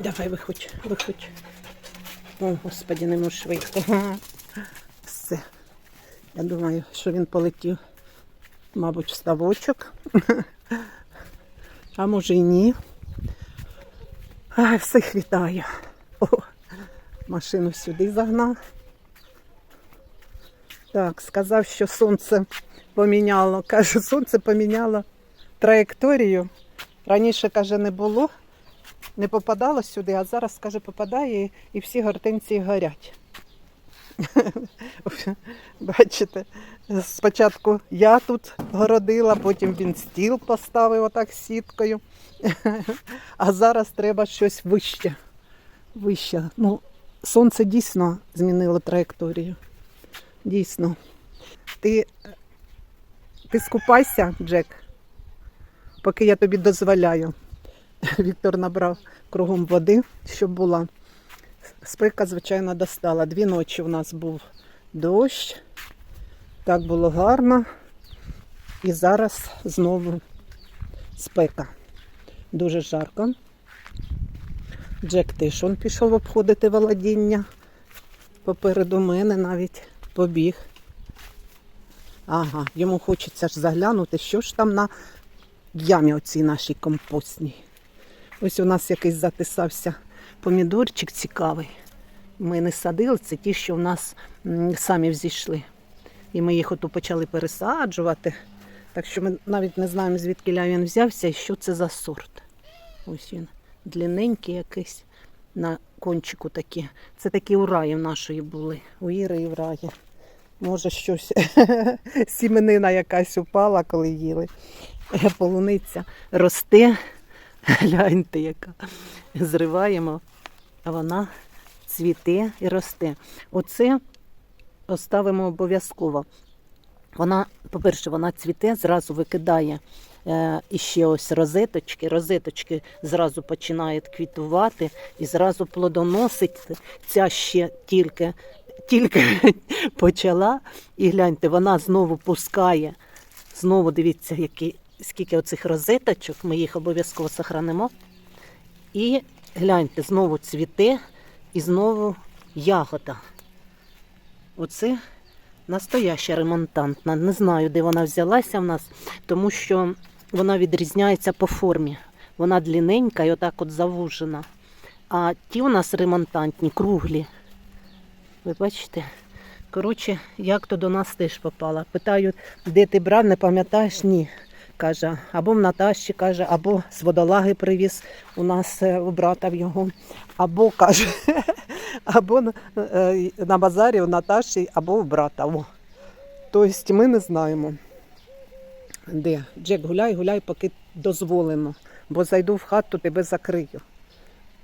Давай виходь, виходь. О, господи, не можу швидко. Все. Я думаю, що він полетів, мабуть, в ставочок. А може і ні. Ай, всіх вітаю. О, машину сюди загнав. Так, сказав, що сонце поміняло. Каже, сонце поміняло траєкторію. Раніше, каже, не було, не попадало сюди, а зараз, каже, попадає і, всі гортензії горять. Бачите, спочатку я тут городила, потім він стіл поставив отак сіткою. А зараз треба щось вище. Вище. Ну, сонце дійсно змінило траєкторію. Дійсно. Ти, ти скупайся, Джек, поки я тобі дозволяю. Віктор набрав кругом води, щоб була. Спека, звичайно, достала. Дві ночі у нас був дощ. Так було гарно. І зараз знову спека. Дуже жарко. Джек теж он пішов обходити володіння. Попереду мене навіть побіг. Ага, йому хочеться ж заглянути, що ж там на ямі оцій нашій компостній. Ось у нас якийсь затисався помідорчик цікавий. Ми не садили, це ті, що в нас самі взійшли. І ми їх ото почали пересаджувати. Так що ми навіть не знаємо, звідки він взявся і що це за сорт. Ось він длинненький якийсь на кончику такі. Це такі ураї нашої були. У Іри і в. Може, щось сіменина якась упала, коли їли. Полуниця росте. Гляньте, яка. Зриваємо, а вона цвіте і росте. Оце оставимо обов'язково. Вона, по-перше, вона цвіте, зразу викидає е, іще ось розеточки. Розеточки зразу починають квітувати і зразу плодоносить. Ця ще тільки, тільки почала. І гляньте, вона знову пускає. Знову дивіться, які, скільки оцих розеточок, ми їх обов'язково сохранимо. І гляньте, знову цвіте і знову ягода. Оце настояща ремонтантна. Не знаю, де вона взялася в нас, тому що вона відрізняється по формі. Вона длинненька і отак от завужена. А ті у нас ремонтантні, круглі. Ви бачите? Коротше, як то до нас теж попала. Питаю, де ти брав, не пам'ятаєш? Ні. Каже, або в Наташі, каже, або з водолаги привіз у нас е, у брата в його, або каже, або на, е, базарі у Наташі, або у брата. Тобто ми не знаємо. Де? Джек, гуляй, гуляй, поки дозволено, бо зайду в хату, тебе закрию.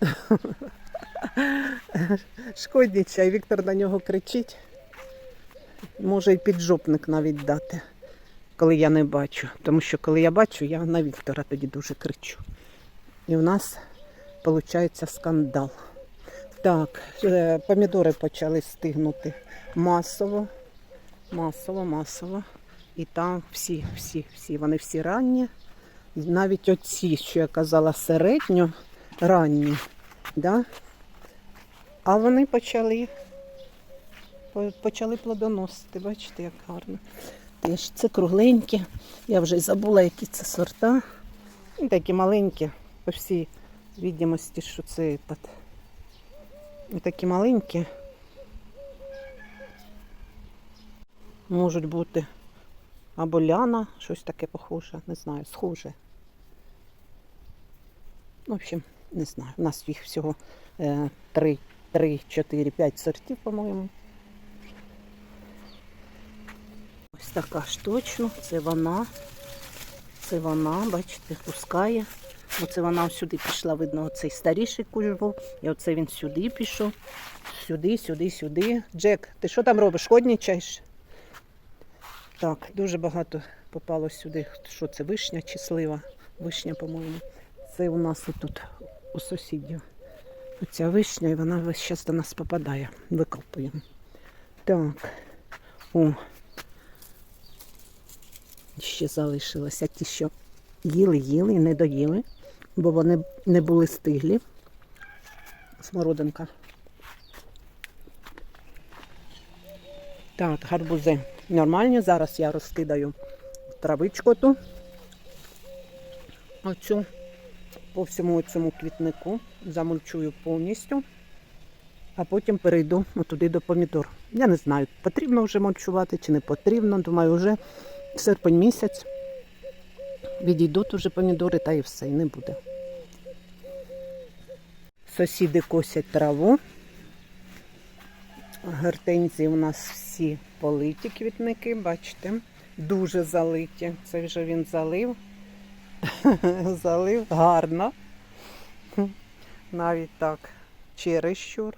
Шкоднічай, Віктор на нього кричить. Може і піджопник навіть дати, коли я не бачу. Тому що коли я бачу, я на Віктора тоді дуже кричу. І в нас виходить скандал. Так, е, помідори почали стигнути масово, масово, масово. І там всі, всі, всі, вони всі ранні. Навіть оці, що я казала, середньо ранні, да? а вони почали, почали плодоносити. Бачите, як гарно. Це кругленькі. Я вже й забула, які це сорта. Ну, Такі маленькі, по всій відомості, що це. І такі маленькі. Можуть бути або ляна, щось таке похоже, не знаю, схоже. В общем, не знаю. У нас їх всього е, 3, 3, 4, 5 сортів, по-моєму. Ось така ж точно, це вона. Це вона, бачите, пускає. Оце вона сюди пішла, видно, оцей старіший куш. І оце він сюди пішов. Сюди, сюди, сюди. Джек, ти що там робиш? Ходнічаєш? Так, дуже багато попало сюди. Що це вишня чи слива? Вишня, по-моєму. Це у нас тут у сусідів. Оця вишня, і вона весь час до нас попадає. Викопуємо. Так. О. Ще залишилося ті, що їли, їли і не доїли, бо вони не були стиглі. Смородинка. Так, гарбузи нормальні. Зараз я розкидаю травичку ту. Оцю по всьому цьому квітнику. Замульчую повністю. А потім перейду туди до помідор. Я не знаю, потрібно вже мульчувати чи не потрібно. Думаю, вже серпень місяць. Відійдуть уже помідори та і все, і не буде. Сусіди косять траву. Гортензії у нас всі политі квітники, бачите, дуже залиті. Це вже він залив. залив гарно. Навіть так, чересчур.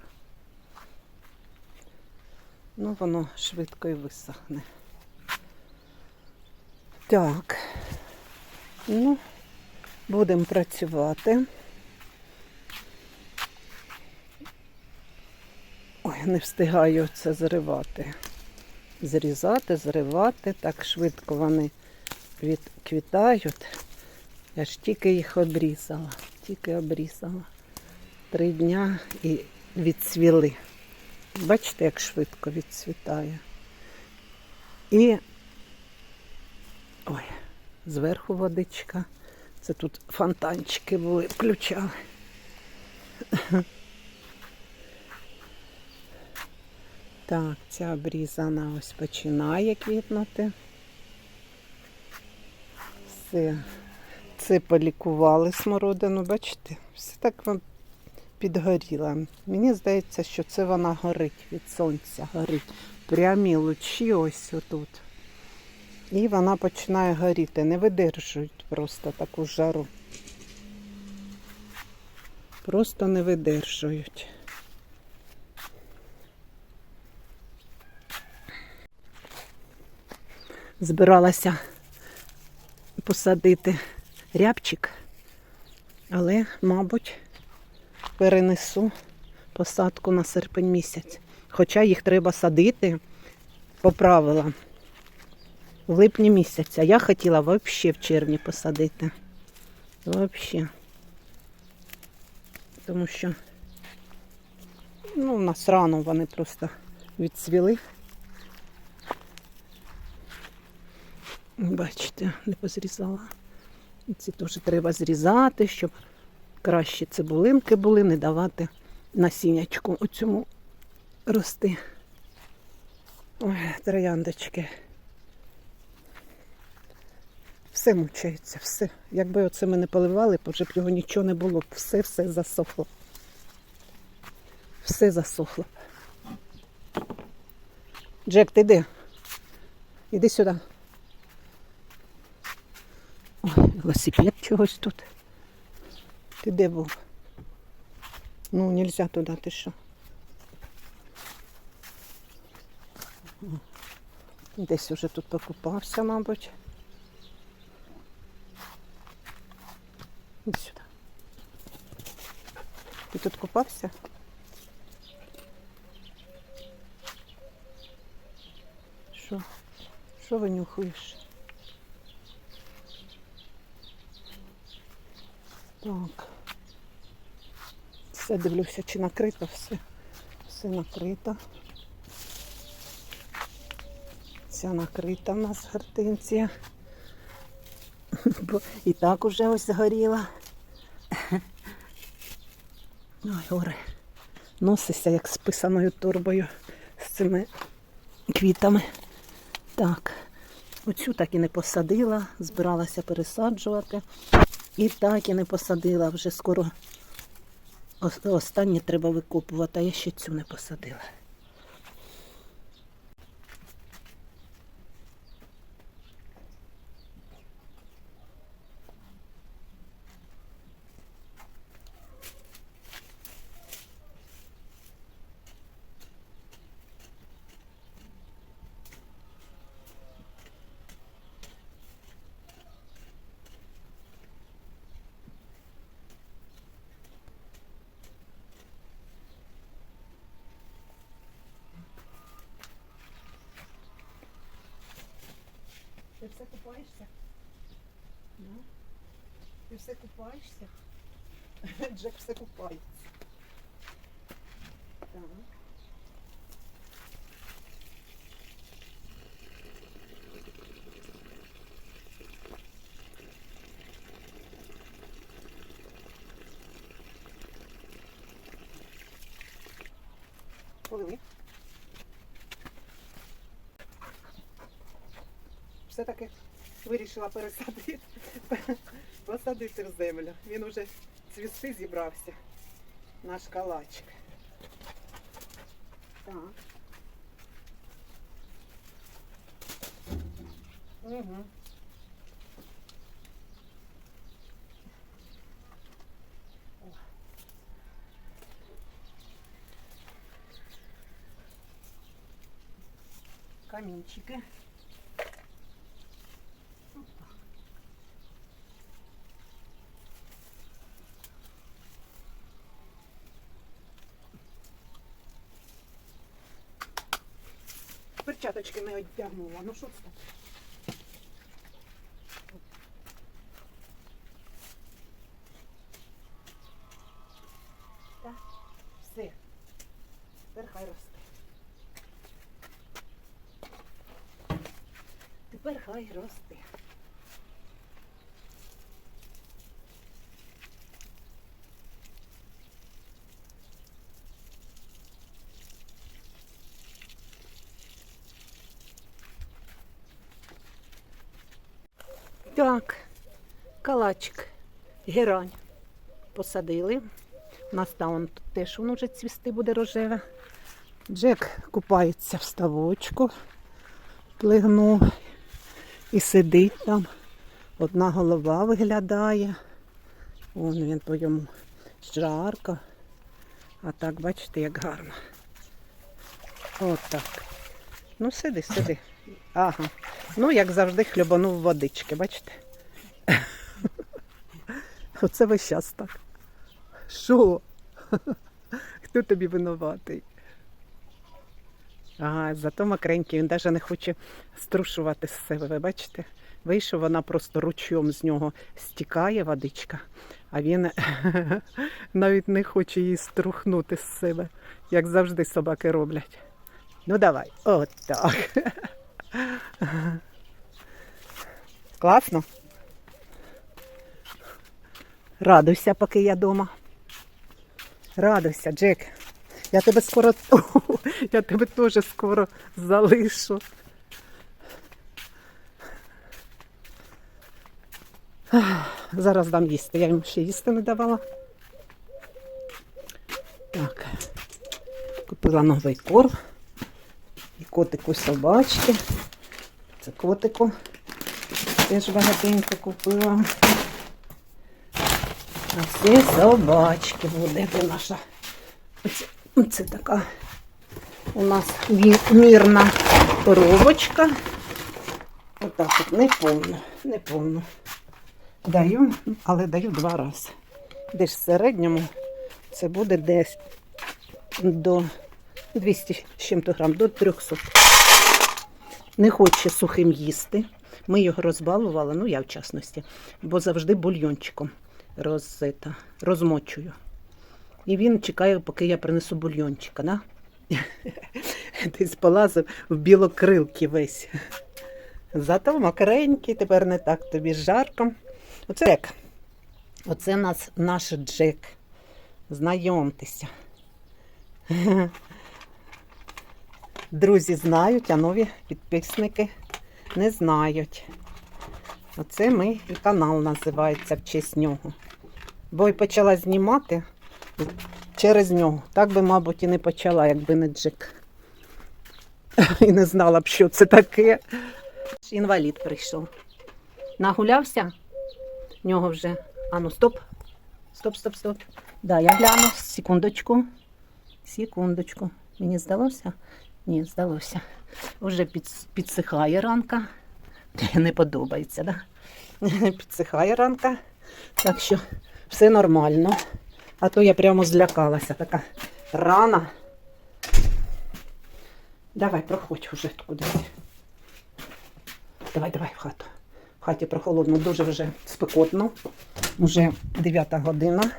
Ну, воно швидко і висохне. Так. Ну, будемо працювати. Ой, не встигаю це зривати. Зрізати, зривати. Так швидко вони відквітають. Я ж тільки їх обрізала. Тільки обрізала. Три дня і відцвіли. Бачите, як швидко відцвітає. І ой, зверху водичка. Це тут фонтанчики були, включали. Так, ця обрізана ось починає квітнути. Все. Це полікували смородину, бачите? Все так вам підгоріло. Мені здається, що це вона горить від сонця, горить. Прямі лучі ось отут. І вона починає горіти. Не видержують просто таку жару. Просто не видержують. Збиралася посадити рябчик, але, мабуть, перенесу посадку на серпень місяць. Хоча їх треба садити по правилам в липні місяця. Я хотіла взагалі в червні посадити. Взагалі. Тому що ну, у нас рано вони просто відцвіли. Бачите, не позрізала. Ці теж треба зрізати, щоб краще цибулинки були, не давати насіннячку оцьому рости. Ой, трояндочки. Все мучається, все. Якби оце ми не поливали, вже б його нічого не було. Все, все засохло. Все засохло. Джек, ти де? Іди сюди. Ой, велосипед чогось тут. Ти де був? Ну, нельзя туди, ти що? Десь уже тут покупався, мабуть. Іди сюди. Ти тут купався? Що? Що винюхуєш? Так. Все дивлюся, чи накрито все. Все накрито. Ця накрита в нас гортинція. І так уже ось згоріла. Ой, горе. Носися як з писаною торбою з цими квітами. Так, оцю так і не посадила, збиралася пересаджувати. І так і не посадила. Вже скоро останнє треба викопувати, а я ще цю не посадила. все купаєшся? Ну? Ти все купаєшся? Джек все купається. Так. Все-таки вирішила пересадити, посадити в землю. Він уже цвісти зібрався. Наш калачик. Так. Угу. Камінчики. Перчаточки не одягнула. Ну що це? таке? Так, все. Тепер хай росте. Тепер хай росте. Так, калачик, герань посадили. У нас там тут теж воно вже цвісти буде рожеве. Джек купається в ставочку, плигнув і сидить там. Одна голова виглядає. Вон він по йому жарко. А так, бачите, як гарно. От. Ну, сиди, сиди. Ага. Ну, як завжди, хлюбанув водички, бачите? Оце весь час так. Що? Хто тобі винуватий? Ага, зато макренький, він навіть не хоче струшувати з себе, ви бачите? Вийшов, вона просто ручом з нього стікає водичка, а він навіть не хоче її струхнути з себе, як завжди собаки роблять. Ну давай, от так. Класно? Радуйся, поки я дома. Радуйся, Джек. Я тебе скоро. Я тебе теж скоро залишу. Зараз дам їсти. Я йому ще їсти не давала. Так. Купила новий корм. Котику собачки. Це котику. Теж багатенько купила. А це собачки буде. Де наша. Оце, оце така у нас мірна коробочка. Отак от не повно, не повно. Даю, але даю два рази. Десь в середньому це буде десь до 200 з чим-то грам, до 300. Не хоче сухим їсти. Ми його розбалували, ну я в частності, бо завжди бульйончиком роз, ета, розмочую. І він чекає, поки я принесу бульйончика, да? Десь полазив в білокрилки весь. Зато макренький, тепер не так тобі жарко. Оце Джек. Оце нас, наш Джек. Знайомтеся. Друзі знають, а нові підписники не знають. Оце ми і канал називається в честь нього. Бо й почала знімати через нього. Так би, мабуть, і не почала, якби не Джек. І не знала б, що це таке. Інвалід прийшов. Нагулявся? В нього вже. Ану, стоп. Стоп, стоп, стоп. Да, я гляну. Секундочку. Секундочку. Мені здалося? Ні, здалося. Уже підсихає ранка. Не подобається, да? Підсихає ранка. Так що все нормально. А то я прямо злякалася. Така рана. Давай, проходь уже кудись. Давай, давай в хату. В хаті прохолодно, дуже вже спекотно. Уже 9 година.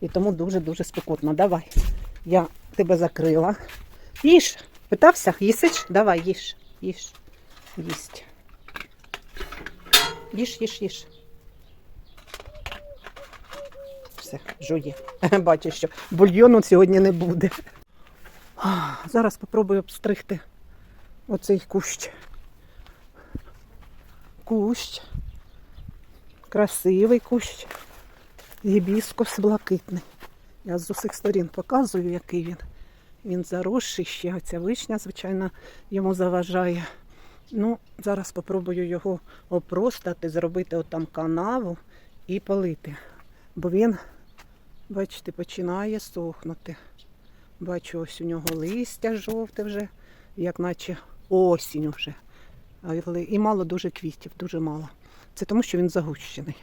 І тому дуже-дуже спекотно. Давай. Я тебе закрила. Їж. Питався, їсиш? Давай, їж, їж, їсть. Їж, їж, їж. Все, жує. Бачиш, що бульйону сьогодні не буде. Зараз попробую обстригти оцей кущ. Кущ. Красивий кущ. Гібіскус блакитний. Я з усіх сторін показую, який він. Він заросший ще. Оця вишня, звичайно, йому заважає. Ну, зараз спробую його опростати, зробити отам канаву і полити. Бо він, бачите, починає сохнути. Бачу, ось у нього листя жовте вже, як наче осінь вже. І мало дуже квітів, дуже мало. Це тому, що він загущений.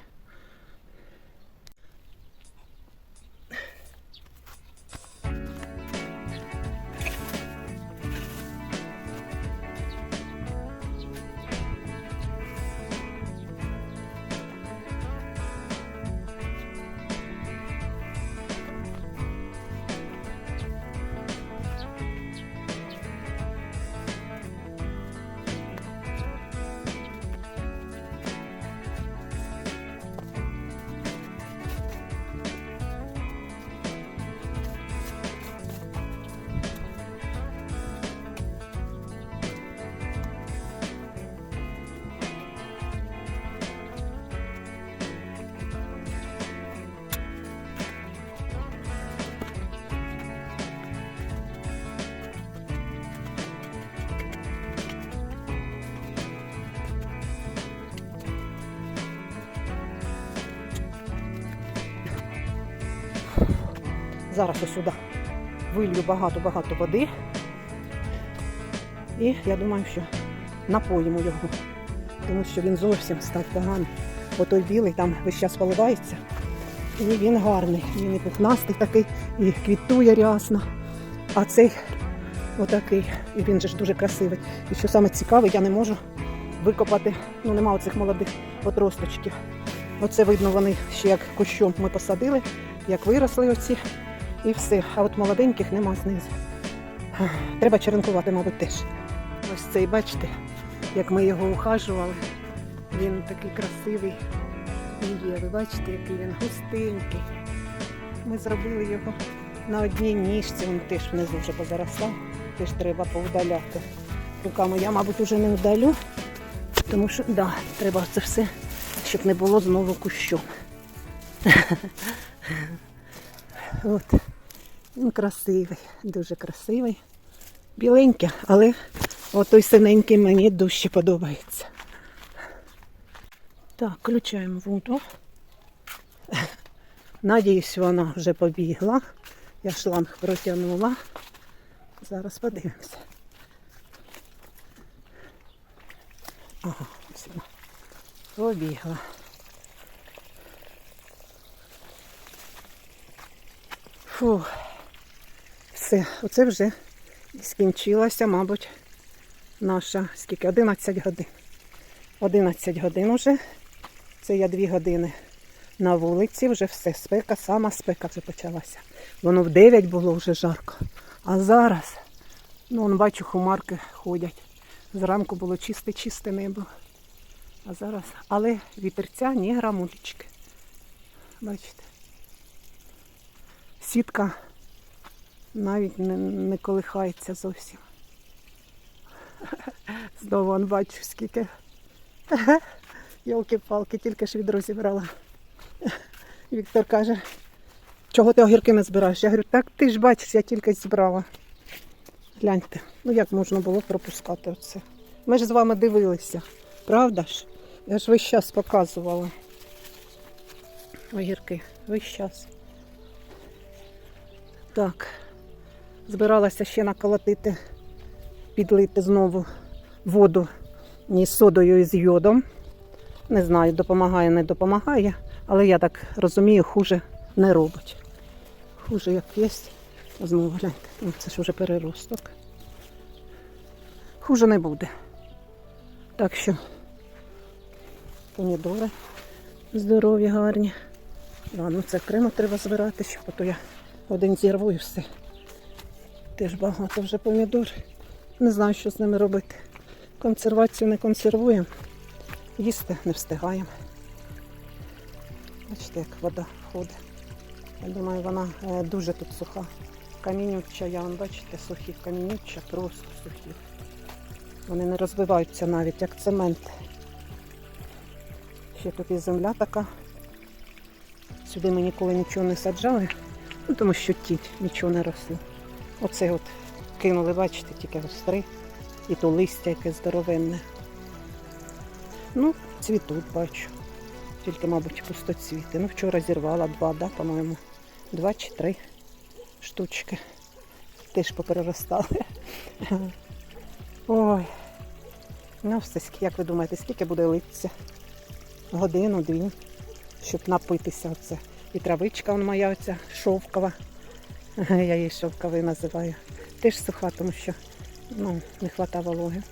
Зараз ось сюди вилью багато-багато води. І я думаю, що напоїмо його, тому що він зовсім став поганий. Бо той білий там весь час поливається. І він гарний. Він і пухнастий такий, і квітує рясно. А цей отакий. І він же ж дуже красивий. І що саме цікаве, я не можу викопати, ну нема оцих молодих отросточків. Оце видно, вони ще як кущом ми посадили, як виросли оці. І все. А от молоденьких нема знизу. Треба черенкувати, мабуть, теж. Ось цей, бачите, як ми його ухажували. Він такий красивий і є. Ви бачите, який він густенький. Ми зробили його на одній ніжці, він теж внизу вже позаростав, теж треба повдаляти. Руками я, мабуть, вже не вдалю, тому що да, треба це все, щоб не було знову кущом. От. Він красивий, дуже красивий. Біленький, але отой синенький мені дужче подобається. Так, включаємо воду. Надіюсь, вона вже побігла. Я шланг протягнула. Зараз подивимося. Ага, ось. Побігла. Фух. Все, оце вже скінчилася, мабуть, наша скільки? 11 годин. 11 годин уже. Це я 2 години на вулиці, вже все, спека, сама спека вже почалася. Воно в 9 було вже жарко. А зараз, ну, вон, бачу, хумарки ходять. Зранку було чисте-чисте небо. А зараз, але вітерця ні грамулечки. Бачите? Сітка навіть не, не колихається зовсім. Знову он бачу, скільки. Йолки-палки, тільки ж відро зібрала. Віктор каже, чого ти огірки не збираєш? Я говорю, так ти ж бачиш, я тільки зібрала. Гляньте, ну як можна було пропускати оце? Ми ж з вами дивилися, правда ж? Я ж весь час показувала. Огірки, весь час. Так, збиралася ще наколотити, підлити знову воду ні з содою і з йодом. Не знаю, допомагає, не допомагає, але я так розумію, хуже не робить. Хуже як є. Знову гляньте, ну, це ж вже переросток. Хуже не буде. Так що помідори здорові, гарні. Ладно, це окремо треба збирати, щоб то я один зірву і все. Теж багато вже помідор. Не знаю, що з ними робити. Консервацію не консервуємо, їсти не встигаємо. Бачите, як вода входить. Я думаю, вона е, дуже тут суха. Камінюча, я вам бачите, сухі камінюча, просто сухі. Вони не розвиваються навіть як цемент. Ще тут і земля така. Сюди ми ніколи нічого не саджали, ну, тому що тінь нічого не росло. Оце от кинули, бачите, тільки гостри. І то листя яке здоровенне. Ну, цвітуть бачу. Тільки, мабуть, пустоцвіти. Ну, вчора зірвала два, да, по-моєму. Два чи три штучки. Теж попереростали. Ой. Ну, все, як ви думаєте, скільки буде литися? Годину, дві, щоб напитися оце. І травичка моя оця шовкова. Я її шовковий називаю. Теж суха, тому що ну, не вистачає вологи.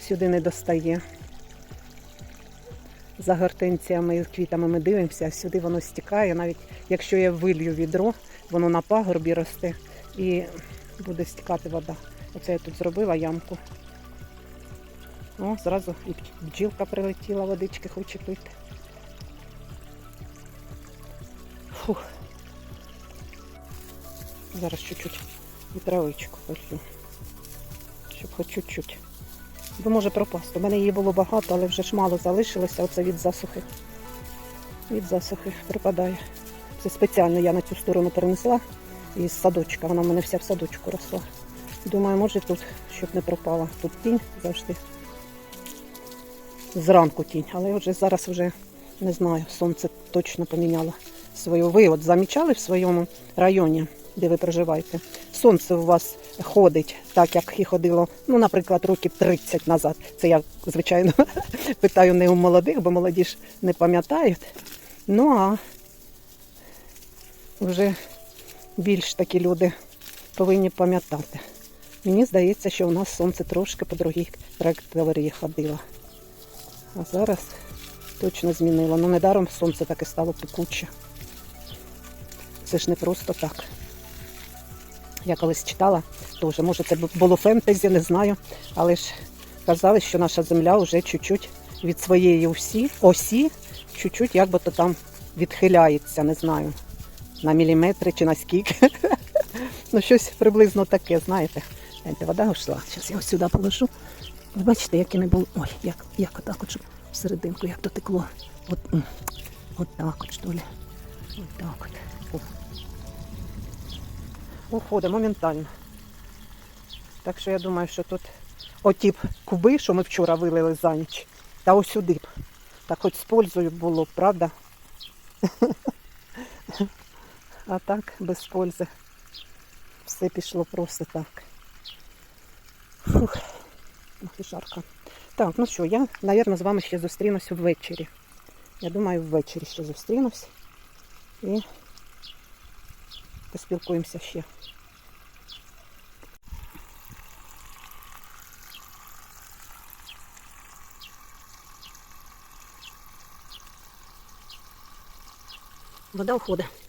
Сюди не достає. За гортенціями і квітами ми дивимося, а сюди воно стікає. Навіть якщо я вилью відро, воно на пагорбі росте і буде стікати вода. Оце я тут зробила ямку. О, зразу і бджілка прилетіла, водички хоче пити. Фух. Зараз чуть-чуть і травичку полью. Щоб хоч чуть-чуть. Бо може пропасти. У мене її було багато, але вже ж мало залишилося. Оце від засухи. Від засухи припадає. Це спеціально я на цю сторону перенесла із садочка. Вона в мене вся в садочку росла. Думаю, може тут, щоб не пропала. Тут тінь завжди. Зранку тінь, але вже зараз вже не знаю, сонце точно поміняло свою. Ви от замічали в своєму районі, де ви проживаєте? Сонце у вас ходить так, як і ходило, ну, наприклад, років 30 назад. Це я, звичайно, питаю не у молодих, бо молоді ж не пам'ятають. Ну а вже більш такі люди повинні пам'ятати. Мені здається, що у нас сонце трошки по другій траєкторії ходило. А зараз точно змінило. Ну, недаром сонце таке стало пекуче. Це ж не просто так. Я колись читала, теж, може це було фентезі, не знаю. Але ж казали, що наша земля вже чуть-чуть від своєї осі, осі чуть-чуть як би то там відхиляється, не знаю, на міліметри чи на скільки. ну, щось приблизно таке, знаєте. Вода ушла. Зараз я ось сюди положу. Ви бачите, як і не було. Ой, як, як отак от, щоб всерединку, як дотекло. От, от так от, що ли. От так от. Уходить моментально. Так що я думаю, що тут оті б куби, що ми вчора вилили за ніч, та ось сюди б. Так хоч з пользою було б, правда? А так, без пользи. Все пішло просто так. Фух. І жарко. Так, ну що, я, мабуть, з вами ще зустрінусь ввечері. Я думаю, ввечері ще зустрінусь. І поспілкуємося ще. Вода уходить.